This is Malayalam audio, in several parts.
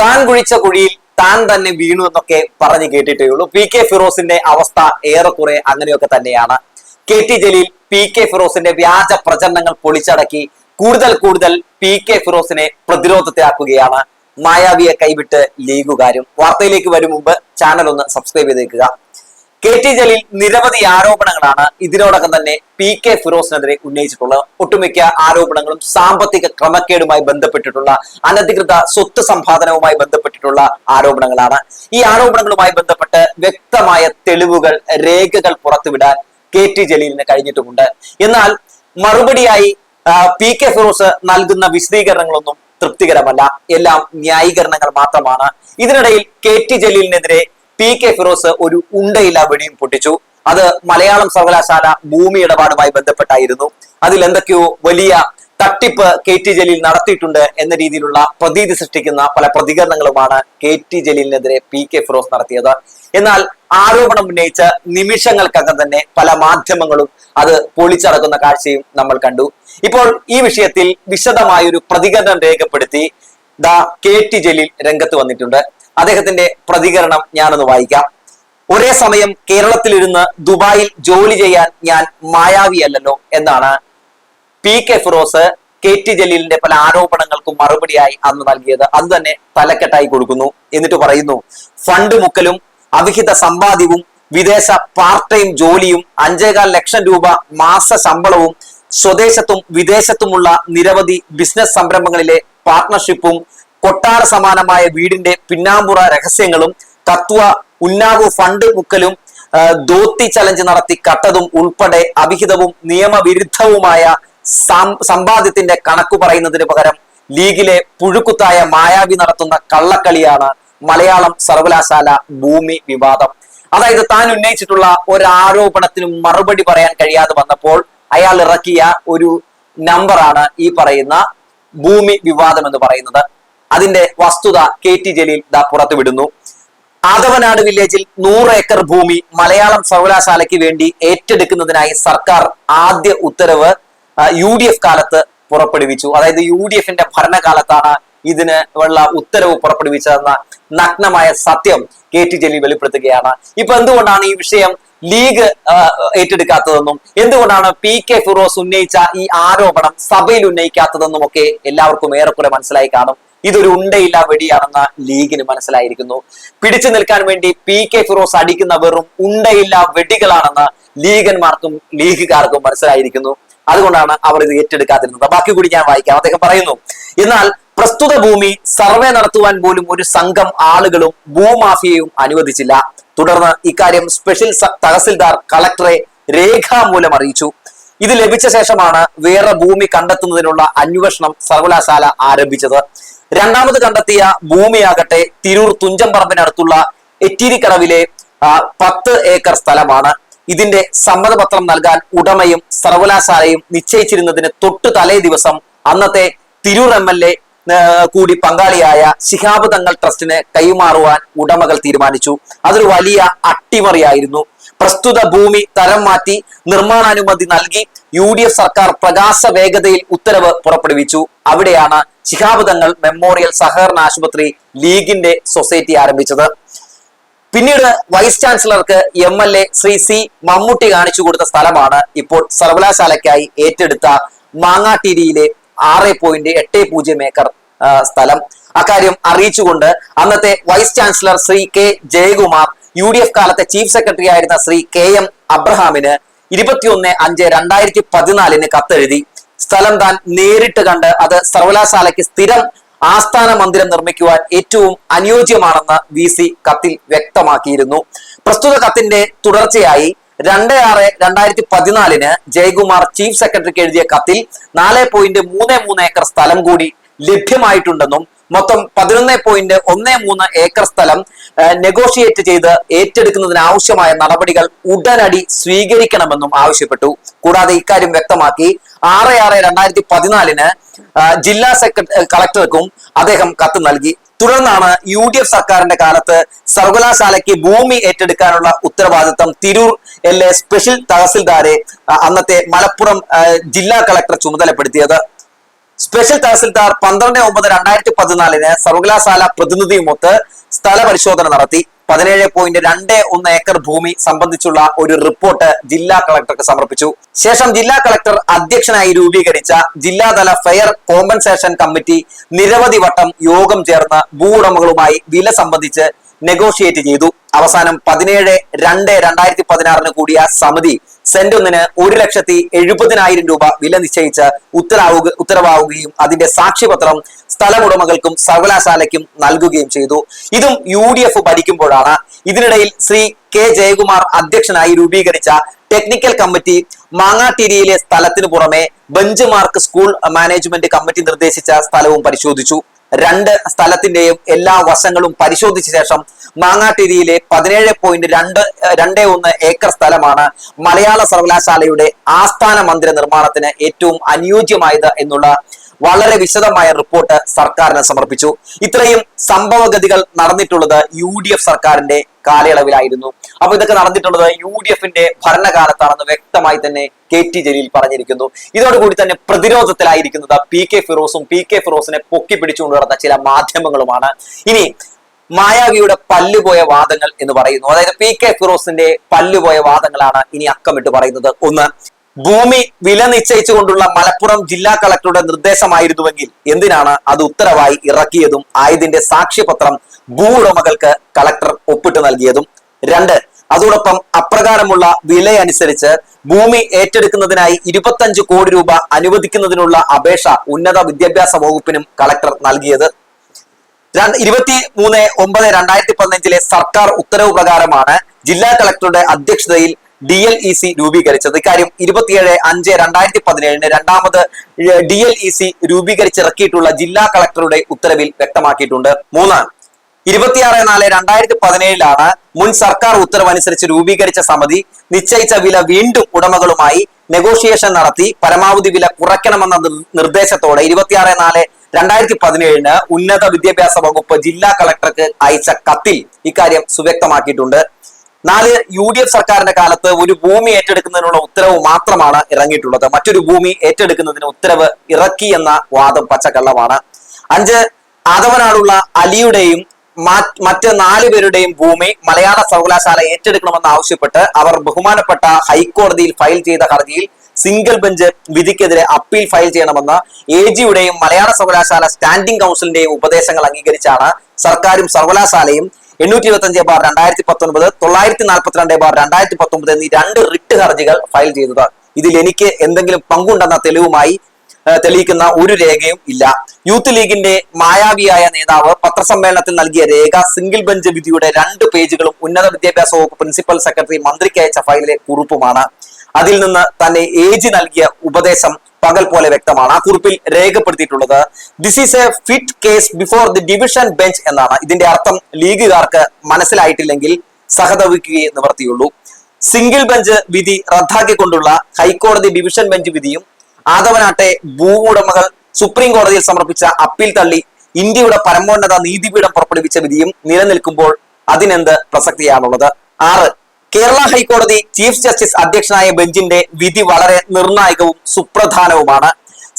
താൻ കുഴിച്ച കുഴിയിൽ താൻ തന്നെ വീണു എന്നൊക്കെ പറഞ്ഞു കേട്ടിട്ടേ ഉള്ളൂ. പി കെ ഫിറോസിന്റെ അവസ്ഥ ഏറെക്കുറെ അങ്ങനെയൊക്കെ തന്നെയാണ്. K T Jaleel P K ഫിറോസിന്റെ വ്യാജ പ്രചരണങ്ങൾ പൊളിച്ചടക്കി കൂടുതൽ കൂടുതൽ പി കെ ഫിറോസിനെ പ്രതിരോധത്തിലാക്കുകയാണ്. മായാവിയെ കൈവിട്ട് ലീഗുകാരും. വാർത്തയിലേക്ക് വരും മുമ്പ് ചാനൽ ഒന്ന് സബ്സ്ക്രൈബ് ചെയ്തേക്കുക. കെ ടി ജലീൽ നിരവധി ആരോപണങ്ങളാണ് ഇതിനോടകം തന്നെ പി കെ ഫിറോസിനെതിരെ ഉന്നയിച്ചിട്ടുള്ളത്. ഒട്ടുമിക്ക ആരോപണങ്ങളും സാമ്പത്തിക ക്രമക്കേടുമായി ബന്ധപ്പെട്ടിട്ടുള്ള അനധികൃത സ്വത്ത് സമ്പാദനവുമായി ബന്ധപ്പെട്ടിട്ടുള്ള ആരോപണങ്ങളാണ്. ഈ ആരോപണങ്ങളുമായി ബന്ധപ്പെട്ട് വ്യക്തമായ തെളിവുകൾ രേഖകൾ പുറത്തുവിടാൻ കെ ടി ജലീലിന് കഴിഞ്ഞിട്ടുമുണ്ട്. എന്നാൽ മറുപടിയായി പി കെ ഫിറോസ് നൽകുന്ന വിശദീകരണങ്ങളൊന്നും തൃപ്തികരമല്ല. എല്ലാം ന്യായീകരണങ്ങൾ മാത്രമാണ്. ഇതിനിടയിൽ കെ ടി ജലീലിനെതിരെ പി കെ ഫിറോസ് ഒരു ഉണ്ടയില്ല വെടിയും പൊട്ടിച്ചു. അത് മലയാളം സർവകലാശാല ഭൂമി ഇടപാടുമായി ബന്ധപ്പെട്ടായിരുന്നു. അതിൽ എന്തൊക്കെയോ വലിയ തട്ടിപ്പ് കെ ടി ജലീൽ നടത്തിയിട്ടുണ്ട് എന്ന രീതിയിലുള്ള പ്രതീതി സൃഷ്ടിക്കുന്ന പല പ്രതികരണങ്ങളുമാണ് കെ ടി ജലീലിനെതിരെ പി കെ ഫിറോസ് നടത്തിയത്. എന്നാൽ ആരോപണം ഉന്നയിച്ച നിമിഷങ്ങൾക്കകം തന്നെ പല മാധ്യമങ്ങളും അത് പൊളിച്ചടക്കുന്ന കാഴ്ചയും നമ്മൾ കണ്ടു. ഇപ്പോൾ ഈ വിഷയത്തിൽ വിശദമായൊരു പ്രതികരണം രേഖപ്പെടുത്തി ദാ കെ ടി ജലീൽ രംഗത്ത് വന്നിട്ടുണ്ട്. അദ്ദേഹത്തിന്റെ പ്രതികരണം ഞാനൊന്ന് വായിക്കാം. ഒരേ സമയം കേരളത്തിലിരുന്ന് ദുബായിൽ ജോലി ചെയ്യാൻ ഞാൻ മായാവി അല്ലല്ലോ എന്നാണ് P K Firoz K T ജലീലിന്റെ പല ആരോപണങ്ങൾക്കും മറുപടിയായി അന്ന് നൽകിയത്. അത് തന്നെ തലക്കെട്ടായി കൊടുക്കുന്നു. എന്നിട്ട് പറയുന്നു ഫണ്ട് മുക്കലും അവിഹിത സമ്പാദ്യവും വിദേശ പാർട്ട് ടൈം ജോലിയും അഞ്ചേകാൽ ലക്ഷം രൂപ മാസ ശമ്പളവും സ്വദേശത്തും വിദേശത്തുമുള്ള നിരവധി ബിസിനസ് സംരംഭങ്ങളിലെ പാർട്ട്ണർഷിപ്പും കൊട്ടാര സമാനമായ വീടിന്റെ പിന്നാമ്പുറ രഹസ്യങ്ങളും തത്വ ഉന്നാവ് ഫണ്ട് മുക്കലും ദോത്തി ചലഞ്ച് നടത്തി കട്ടതും ഉൾപ്പെടെ അവിഹിതവും നിയമവിരുദ്ധവുമായ സമ്പാദ്യത്തിന്റെ കണക്കു പറയുന്നതിന് പകരം ലീഗിലെ പുഴുക്കുത്തായ മായാവി നടത്തുന്ന കള്ളക്കളിയാണ് മലയാളം സർവകലാശാല ഭൂമി വിവാദം. അതായത് താൻ ഉന്നയിച്ചിട്ടുള്ള ഒരാരോപണത്തിന് മറുപടി പറയാൻ കഴിയാതെ വന്നപ്പോൾ അയാൾ ഇറക്കിയ ഒരു നമ്പറാണ് ഈ പറയുന്ന ഭൂമി വിവാദം എന്ന് പറയുന്നത് അതിന്റെ വസ്തുത കെ ടി ജലീൽ ദാ പുറത്തുവിടുന്നു. ആദവനാട് വില്ലേജിൽ നൂറ് ഏക്കർ ഭൂമി മലയാളം സർവകലാശാലയ്ക്ക് വേണ്ടി ഏറ്റെടുക്കുന്നതിനായി സർക്കാർ ആദ്യ ഉത്തരവ് യു ഡി എഫ് കാലത്ത് പുറപ്പെടുവിച്ചു. അതായത് യു ഡി എഫിന്റെ ഭരണകാലത്താണ് ഇതിന് ഉള്ള ഉത്തരവ് പുറപ്പെടുവിച്ചതെന്ന നഗ്നമായ സത്യം കെ ടി ജലീൽ വെളിപ്പെടുത്തുകയാണ്. ഇപ്പൊ എന്തുകൊണ്ടാണ് ഈ വിഷയം ലീഗ് ഏറ്റെടുക്കാത്തതെന്നും എന്തുകൊണ്ടാണ് പി കെ ഫിറോസ് ഉന്നയിച്ച ഈ ആരോപണം സഭയിൽ ഉന്നയിക്കാത്തതെന്നും ഒക്കെ എല്ലാവർക്കും ഏറെക്കുറെ മനസ്സിലായി കാണും. ഇതൊരു ഉണ്ടയില്ല വെടിയാണെന്ന ലീഗിന് മനസ്സിലായിരിക്കുന്നു. പിടിച്ചു നിൽക്കാൻ വേണ്ടി പി കെ ഫിറോസ് അടിക്കുന്ന വെറും ഉണ്ടയില്ല വെടികളാണെന്ന് ലീഗന്മാർക്കും ലീഗുകാർക്കും മനസ്സിലായിരിക്കുന്നു. അതുകൊണ്ടാണ് അവർ ഇത് ഏറ്റെടുക്കാതിരുന്നത്. ബാക്കി കൂടി ഞാൻ വായിക്കാം. അദ്ദേഹം പറയുന്നു എന്നാൽ പ്രസ്തുത ഭൂമി സർവേ നടത്തുവാൻ പോലും ഒരു സംഘം ആളുകളും ഭൂമാഫിയയും അനുവദിച്ചില്ല. തുടർന്ന് ഇക്കാര്യം സ്പെഷ്യൽ തഹസിൽദാർ കളക്ടറെ രേഖാമൂലം അറിയിച്ചു. ഇത് ലഭിച്ച ശേഷമാണ് വേറെ ഭൂമി കണ്ടെത്തുന്നതിനുള്ള അന്വേഷണം സർവകലാശാല ആരംഭിച്ചത്. രണ്ടാമത് കണ്ടെത്തിയ ഭൂമിയാകട്ടെ തിരൂർ തുഞ്ചംപറമ്പിനടുത്തുള്ള എറ്റീരിക്കടവിലെ പത്ത് ഏക്കർ സ്ഥലമാണ്. ഇതിന്റെ സമ്മതപത്രം നൽകാൻ ഉടമയും സർവകലാശാലയും നിശ്ചയിച്ചിരുന്നതിന് തൊട്ടു തലേ ദിവസം അന്നത്തെ തിരൂർ എം എൽ എ കൂടി പങ്കാളിയായ ശിഹാബ് തങ്ങൾ ട്രസ്റ്റിന് കൈമാറുവാൻ ഉടമകൾ തീരുമാനിച്ചു. അതൊരു വലിയ അട്ടിമറിയായിരുന്നു. പ്രസ്തുത ഭൂമി തരം മാറ്റി നിർമ്മാണാനുമതി നൽകി യു ഡി എഫ് സർക്കാർ പ്രകാശ വേഗതയിൽ ഉത്തരവ് പുറപ്പെടുവിച്ചു. അവിടെയാണ് ശിഹാബ് തങ്ങൾ മെമ്മോറിയൽ സഹകരണ ആശുപത്രി ലീഗിന്റെ സൊസൈറ്റി ആരംഭിച്ചത്. പിന്നീട് vice ചാൻസലർക്ക് M L A Shri C Mammootty കാണിച്ചു കൊടുത്ത സ്ഥലമാണ് ഇപ്പോൾ സർവകലാശാലയ്ക്കായി ഏറ്റെടുത്ത മാങ്ങാട്ടിരിയിലെ ആറ് പോയിന്റ് എട്ട് പൂജ്യം ഏക്കർ സ്ഥലം. അക്കാര്യം അറിയിച്ചുകൊണ്ട് അന്നത്തെ vice chancellor Shri K Jayakumar U D F കാലത്തെ ചീഫ് സെക്രട്ടറി ആയിരുന്ന ശ്രീ കെ എം അബ്രഹാമിന് ഇരുപത്തിയൊന്ന് അഞ്ച് രണ്ടായിരത്തി പതിനാലിന് കത്തെഴുതി. സ്ഥലം താൻ നേരിട്ട് കണ്ട് അത് സർവകലാശാലയ്ക്ക് സ്ഥിരം ആസ്ഥാന മന്ദിരം നിർമ്മിക്കുവാൻ ഏറ്റവും അനുയോജ്യമാണെന്ന് വി കത്തിൽ വ്യക്തമാക്കിയിരുന്നു. പ്രസ്തുത കത്തിന്റെ തുടർച്ചയായി രണ്ട് ആറ് രണ്ടായിരത്തി പതിനാലിന് ജയകുമാർ ചീഫ് സെക്രട്ടറിക്ക് എഴുതിയ കത്തിൽ നാല് പോയിന്റ് മൂന്ന് മൂന്ന് ഏക്കർ സ്ഥലം കൂടി ലഭ്യമായിട്ടുണ്ടെന്നും മൊത്തം പതിനൊന്ന് പോയിന്റ് ഒന്ന് മൂന്ന് ഏക്കർ സ്ഥലം നെഗോഷിയേറ്റ് ചെയ്ത് ഏറ്റെടുക്കുന്നതിനാവശ്യമായ നടപടികൾ ഉടനടി സ്വീകരിക്കണമെന്നും ആവശ്യപ്പെട്ടു. കൂടാതെ ഇക്കാര്യം വ്യക്തമാക്കി ആറ് ആറ് രണ്ടായിരത്തി പതിനാലിന് ജില്ലാ സെക്രട്ടറി കളക്ടർക്കും അദ്ദേഹം കത്ത് നൽകി. തുടർന്നാണ് യു ഡി എഫ് സർക്കാരിന്റെ കാലത്ത് സർവകലാശാലയ്ക്ക് ഭൂമി ഏറ്റെടുക്കാനുള്ള ഉത്തരവാദിത്തം തിരൂർ എൽ സ്പെഷ്യൽ തഹസിൽദാരെ അന്നത്തെ മലപ്പുറം ജില്ലാ കളക്ടർ ചുമതലപ്പെടുത്തിയത്. സ്പെഷ്യൽ തഹസിൽദാർ പന്ത്രണ്ട് ഒമ്പത് രണ്ടായിരത്തി പതിനാലിന് സർവകലാശാല പ്രതിനിധിയുമൊത്ത് സ്ഥല പരിശോധന നടത്തി. പതിനേഴ് പോയിന്റ് രണ്ട് ഒന്ന് ഏക്കർ ഭൂമി സംബന്ധിച്ചുള്ള ഒരു റിപ്പോർട്ട് ജില്ലാ കളക്ടർക്ക് സമർപ്പിച്ചു. ശേഷം ജില്ലാ കളക്ടർ അധ്യക്ഷനായി രൂപീകരിച്ച ജില്ലാതല ഫെയർ കോമ്പൻസേഷൻ കമ്മിറ്റി നിരവധി വട്ടം യോഗം ചേർന്ന് ഭൂ ഉടമകളുമായി വില സംബന്ധിച്ച് നെഗോഷിയേറ്റ് ചെയ്തു. അവസാനം പതിനേഴ് രണ്ട് രണ്ടായിരത്തി പതിനാറിന് കൂടിയ സമിതി സെന്റ് ഒന്നിന് ഒരു ലക്ഷത്തി എഴുപതിനായിരം രൂപ വില നിശ്ചയിച്ച് ഉത്തരവാവുക ഉത്തരവാവുകയും അതിന്റെ സാക്ഷ്യപത്രം സ്ഥലമുടമകൾക്കും സർവകലാശാലയ്ക്കും നൽകുകയും ചെയ്തു. ഇതും യു ഡി എഫ് ഭരിക്കുമ്പോഴാണ്. ഇതിനിടയിൽ ശ്രീ കെ ജയകുമാർ അധ്യക്ഷനായി രൂപീകരിച്ച ടെക്നിക്കൽ കമ്മിറ്റി മാങ്ങാട്ടിരിയിലെ സ്ഥലത്തിന് പുറമെ benchmark school management committee നിർദ്ദേശിച്ച സ്ഥലവും പരിശോധിച്ചു. രണ്ട് സ്ഥലത്തിന്റെയും എല്ലാ വശങ്ങളും പരിശോധിച്ച ശേഷം മാങ്ങാട്ടിരിയിലെ പതിനേഴ് പോയിന്റ് രണ്ട് രണ്ട് ഒന്ന് ഏക്കർ സ്ഥലമാണ് മലയാള സർവകലാശാലയുടെ ആസ്ഥാന മന്ദിര നിർമ്മാണത്തിന് ഏറ്റവും അനുയോജ്യമായത് എന്നുള്ള വളരെ വിശദമായ റിപ്പോർട്ട് സർക്കാരിന് സമർപ്പിച്ചു. ഇത്രയും സംഭവഗതികൾ നടന്നിട്ടുള്ളത് യു സർക്കാരിന്റെ കാലയളവിലായിരുന്നു. അപ്പൊ ഇതൊക്കെ നടന്നിട്ടുള്ളത് യു ഡി എഫിന്റെ ഭരണകാലത്താണെന്ന് വ്യക്തമായി തന്നെ കെ ടി ജലീൽ പറഞ്ഞിരിക്കുന്നു. ഇതോടുകൂടി തന്നെ പ്രതിരോധത്തിലായിരിക്കുന്നത് പി കെ ഫിറോസും പി കെ ഫിറോസിനെ പൊക്കി പിടിച്ചുകൊണ്ട് നടന്ന ചില മാധ്യമങ്ങളുമാണ്. ഇനി മായാവിയുടെ പല്ലുപോയ വാദങ്ങൾ എന്ന് പറയുന്നു. അതായത് പി കെ ഫിറോസിന്റെ പല്ലുപോയ വാദങ്ങളാണ് ഇനി അക്കമിട്ട് പറയുന്നത്. ഒന്ന് ഭൂമി വില നിശ്ചയിച്ചുകൊണ്ടുള്ള മലപ്പുറം ജില്ലാ കളക്ടറുടെ നിർദ്ദേശമായിരുന്നുവെങ്കിൽ എന്തിനാണ് അത് ഉത്തരവായി ഇറക്കിയതും ആയതിന്റെ സാക്ഷ്യപത്രം ഭൂ ഉടമകൾക്ക് കളക്ടർ ഒപ്പിട്ട് നൽകിയതും? രണ്ട്. അതോടൊപ്പം അപ്രകാരമുള്ള വില അനുസരിച്ച് ഭൂമി ഏറ്റെടുക്കുന്നതിനായി ഇരുപത്തഞ്ച് കോടി രൂപ അനുവദിക്കുന്നതിനുള്ള അപേക്ഷ ഉന്നത വിദ്യാഭ്യാസ വകുപ്പിനും കളക്ടർ നൽകിയത്. ഇരുപത്തി മൂന്ന് ഒമ്പത് രണ്ടായിരത്തി പതിനഞ്ചിലെ സർക്കാർ ഉത്തരവ് പ്രകാരമാണ് ജില്ലാ കളക്ടറുടെ അധ്യക്ഷതയിൽ ഡി എൽ ഇ സി രൂപീകരിച്ചത്. ഇക്കാര്യം ഇരുപത്തിയേഴ് അഞ്ച് രണ്ടായിരത്തി പതിനേഴിന് രണ്ടാമത് ഡി എൽ ഇ സി രൂപീകരിച്ചിറക്കിയിട്ടുള്ള ജില്ലാ കളക്ടറുടെ ഉത്തരവിൽ വ്യക്തമാക്കിയിട്ടുണ്ട്. മൂന്ന് ഇരുപത്തിയാറ് നാല് രണ്ടായിരത്തി പതിനേഴിലാണ് മുൻ സർക്കാർ ഉത്തരവനുസരിച്ച് രൂപീകരിച്ച സമിതി നിശ്ചയിച്ച വില വീണ്ടും ഉടമകളുമായി നെഗോഷിയേഷൻ നടത്തി പരമാവധി വില കുറയ്ക്കണമെന്ന നിർദ്ദേശത്തോടെ ഇരുപത്തിയാറ് നാല് രണ്ടായിരത്തി പതിനേഴിന് ഉന്നത വിദ്യാഭ്യാസ വകുപ്പ് ജില്ലാ കളക്ടർക്ക് അയച്ച കത്തിൽ ഇക്കാര്യം സുവ്യക്തമാക്കിയിട്ടുണ്ട്. നാല് യു ഡി എഫ് സർക്കാരിന്റെ കാലത്ത് ഒരു ഭൂമി ഏറ്റെടുക്കുന്നതിനുള്ള ഉത്തരവ് മാത്രമാണ് ഇറങ്ങിയിട്ടുള്ളത്. മറ്റൊരു ഭൂമി ഏറ്റെടുക്കുന്നതിന് ഉത്തരവ് ഇറക്കി എന്ന വാദം പച്ചക്കള്ളമാണ്. അഞ്ച് ആദവനാടുള്ള അലിയുടെയും മറ്റ് നാല് പേരുടെയും ഭൂമി മലയാള സർവകലാശാല ഏറ്റെടുക്കണമെന്ന് ആവശ്യപ്പെട്ട് അവർ ബഹുമാനപ്പെട്ട ഹൈക്കോടതിയിൽ ഫയൽ ചെയ്ത ഹർജിയിൽ സിംഗിൾ ബെഞ്ച് വിധിക്കെതിരെ അപ്പീൽ ഫയൽ ചെയ്യണമെന്ന് എ ജിയുടെയും മലയാള സർവകലാശാല സ്റ്റാൻഡിംഗ് കൗൺസിലിന്റെയും ഉപദേശങ്ങൾ അംഗീകരിച്ചാണ് സർക്കാരും സർവകലാശാലയും എണ്ണൂറ്റി ഇരുപത്തി അഞ്ച് ബാർ രണ്ടായിരത്തി പത്തൊൻപത് തൊള്ളായിരത്തി നാൽപ്പത്തിരണ്ട് ബാർ രണ്ടായിരത്തി പത്തൊമ്പത് എന്നീ രണ്ട് റിട്ട് ഹർജികൾ ഫയൽ ചെയ്തത്. ഇതിൽ എനിക്ക് എന്തെങ്കിലും പങ്കുണ്ടെന്ന തെളിവുമായി തെളിയിക്കുന്ന ഒരു രേഖയും ഇല്ല. യൂത്ത് ലീഗിന്റെ മായാവിയായ നേതാവ് പത്രസമ്മേളനത്തിൽ നൽകിയ രേഖ സിംഗിൾ ബെഞ്ച് വിധിയുടെ രണ്ട് പേജുകളും ഉന്നത വിദ്യാഭ്യാസ വകുപ്പ് പ്രിൻസിപ്പൽ സെക്രട്ടറി മന്ത്രിക്ക് അയച്ച ഫയലിലെ കുറിപ്പുമാണ്. അതിൽ നിന്ന് തന്നെ ഏജ് നൽകിയ ഉപദേശം പകൽ പോലെ വ്യക്തമാണ്. ആ കുറിപ്പിൽ രേഖപ്പെടുത്തിയിട്ടുള്ളത് this is a fit case before the division bench എന്നാണ്. ഇതിന്റെ അർത്ഥം ലീഗുകാർക്ക് മനസ്സിലായിട്ടില്ലെങ്കിൽ സഹതപിക്കുകയെ നിവർത്തിയുള്ളൂ. സിംഗിൾ ബെഞ്ച് വിധി റദ്ദാക്കിക്കൊണ്ടുള്ള ഹൈക്കോടതി ഡിവിഷൻ ബെഞ്ച് വിധിയും ആദവനാട്ടെ ഭൂവുടമകൾ സുപ്രീം കോടതിയിൽ സമർപ്പിച്ച അപ്പീൽ തള്ളി ഇന്ത്യയുടെ പരമോന്നത നീതിപീഠം പുറപ്പെടുവിച്ച വിധിയും നിലനിൽക്കുമ്പോൾ അതിനെന്ത് പ്രസക്തിയാണുള്ളത്? ആറ് കേരള ഹൈക്കോടതി ചീഫ് ജസ്റ്റിസ് അധ്യക്ഷനായ ബെഞ്ചിന്റെ വിധി വളരെ നിർണായകവും സുപ്രധാനവുമാണ്.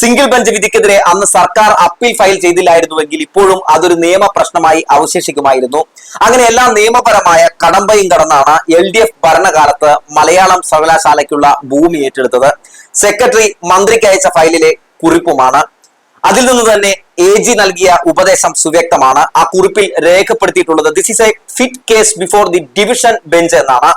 സിംഗിൾ ബെഞ്ച് വിധിക്കെതിരെ അന്ന് സർക്കാർ അപ്പീൽ ഫയൽ ചെയ്തില്ലായിരുന്നുവെങ്കിൽ ഇപ്പോഴും അതൊരു നിയമ പ്രശ്നമായി അവശേഷിക്കുമായിരുന്നു. അങ്ങനെ എല്ലാ നിയമപരമായ കടമ്പയും കടന്നാണ് എൽ ഡി എഫ് ഭരണകാലത്ത് മലയാളം സർവകലാശാലയ്ക്കുള്ള ഭൂമി ഏറ്റെടുത്തത്. സെക്രട്ടറി മന്ത്രിക്ക് അയച്ച ഫയലിലെ കുറിപ്പുമാണ്. അതിൽ നിന്ന് തന്നെ എ ജി നൽകിയ ഉപദേശം സുവ്യക്തമാണ്. ആ കുറിപ്പിൽ രേഖപ്പെടുത്തിയിട്ടുള്ളത് this is a fit case before the division bench എന്നാണ്.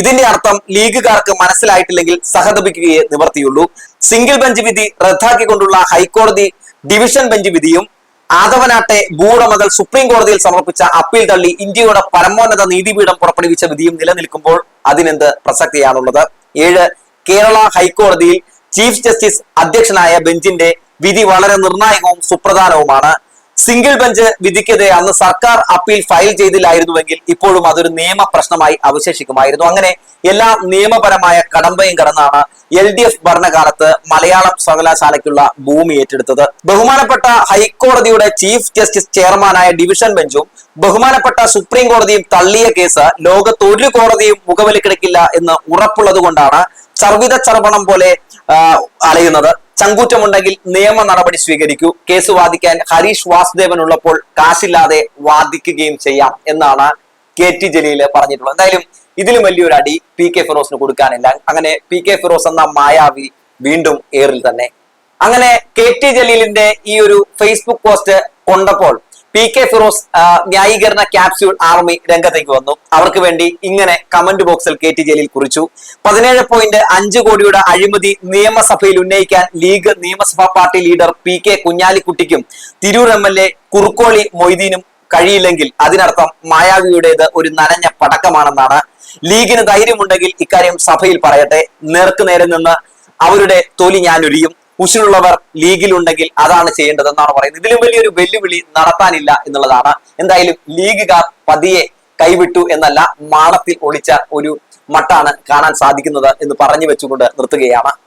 ഇതിന്റെ അർത്ഥം ലീഗുകാർക്ക് മനസ്സിലായിട്ടില്ലെങ്കിൽ സഹതപിക്കുകയെ നിവർത്തിയുള്ളൂ. സിംഗിൾ ബെഞ്ച് വിധി റദ്ദാക്കിക്കൊണ്ടുള്ള ഹൈക്കോടതി ഡിവിഷൻ ബെഞ്ച് വിധിയും ആദവനാട്ടെ ഭൂവുടമകൾ സുപ്രീം കോടതിയിൽ സമർപ്പിച്ച അപ്പീൽ തള്ളി ഇന്ത്യയുടെ പരമോന്നത നീതിപീഠം പുറപ്പെടുവിച്ച വിധിയും നിലനിൽക്കുമ്പോൾ അതിനെന്ത് പ്രസക്തിയാണുള്ളത്? ഏഴ് കേരള ഹൈക്കോടതിയിൽ ചീഫ് ജസ്റ്റിസ് അധ്യക്ഷനായ ബെഞ്ചിന്റെ വിധി വളരെ നിർണായകവും സുപ്രധാനവുമാണ്. സിംഗിൾ ബെഞ്ച് വിധിക്കെതിരെ അന്ന് സർക്കാർ അപ്പീൽ ഫയൽ ചെയ്തില്ലായിരുന്നുവെങ്കിൽ ഇപ്പോഴും അതൊരു നിയമ പ്രശ്നമായി അവശേഷിക്കുമായിരുന്നു. അങ്ങനെ എല്ലാ നിയമപരമായ കടമ്പയും കടന്നാണ് എൽ ഡി എഫ് ഭരണകാലത്ത് മലയാളം സർവകലാശാലയ്ക്കുള്ള ഭൂമി ഏറ്റെടുത്തത്. ബഹുമാനപ്പെട്ട ഹൈക്കോടതിയുടെ ചീഫ് ജസ്റ്റിസ് ചെയർമാനായ ഡിവിഷൻ ബെഞ്ചും ബഹുമാനപ്പെട്ട സുപ്രീം കോടതിയും തള്ളിയ കേസ് ലോകത്ത് ഒരു കോടതിയും മുഖവിലക്കെടുക്കില്ല എന്ന് ഉറപ്പുള്ളത് കൊണ്ടാണ് ചർവിത ചർവണം പോലെ അലയുന്നത്. ചങ്കൂറ്റമുണ്ടെങ്കിൽ നിയമ നടപടി സ്വീകരിക്കൂ. കേസ് വാദിക്കാൻ ഹരീഷ് വാസുദേവൻ ഉള്ളപ്പോൾ കാശില്ലാതെ വാദിക്കുകയും ചെയ്യാം എന്നാണ് കെ ടി ജലീൽ പറഞ്ഞിട്ടുള്ളത്. എന്തായാലും ഇതിലും വലിയൊരു അടി പി കെ ഫിറോസിന് കൊടുക്കാനില്ല. അങ്ങനെ പി കെ ഫിറോസ് എന്ന മായാവി വീണ്ടും ഏറിൽ തന്നെ. അങ്ങനെ കെ ടി ജലീലിന്റെ ഈ ഒരു ഫേസ്ബുക്ക് പോസ്റ്റ് കൊണ്ടപ്പോൾ പി കെ ഫിറോസ് ന്യായീകരണ ക്യാപ്സ്യൂൾ ആർമി രംഗത്തേക്ക് വന്നു. അവർക്ക് വേണ്ടി ഇങ്ങനെ കമന്റ് ബോക്സിൽ കെ ടി ജലീൽ കുറിച്ചു. പതിനേഴ് പോയിന്റ് അഞ്ച് കോടിയുടെ അഴിമതി നിയമസഭയിൽ ഉന്നയിക്കാൻ ലീഗ് നിയമസഭാ party leader P K കുഞ്ഞാലിക്കുട്ടിക്കും Tirur M L A Kurukkoli മൊയ്തീനും കഴിയില്ലെങ്കിൽ. അതിനർത്ഥം മായാവിയുടേത് ഒരു നനഞ്ഞ പടക്കമാണെന്നാണ്. ലീഗിന് ധൈര്യമുണ്ടെങ്കിൽ ഇക്കാര്യം സഭയിൽ പറയട്ടെ. നേർക്ക് നേരെ നിന്ന് അവരുടെ തൊലി ഞാൻ ഉരിയും ഉശിരുള്ളവർ ലീഗിലുണ്ടെങ്കിൽ അതാണ് ചെയ്യേണ്ടതെന്നാണ് പറയുന്നത്. ഇതിലും വലിയൊരു വെല്ലുവിളി നടത്താനില്ല എന്നുള്ളതാണ്. എന്തായാലും ലീഗുകാർ പതിയെ കൈവിട്ടു എന്നല്ല മാണത്തിൽ ഒളിച്ച ഒരു മട്ടാണ് കാണാൻ സാധിക്കുന്നത് എന്ന് പറഞ്ഞു വെച്ചുകൊണ്ട് നിർത്തുകയാണ്.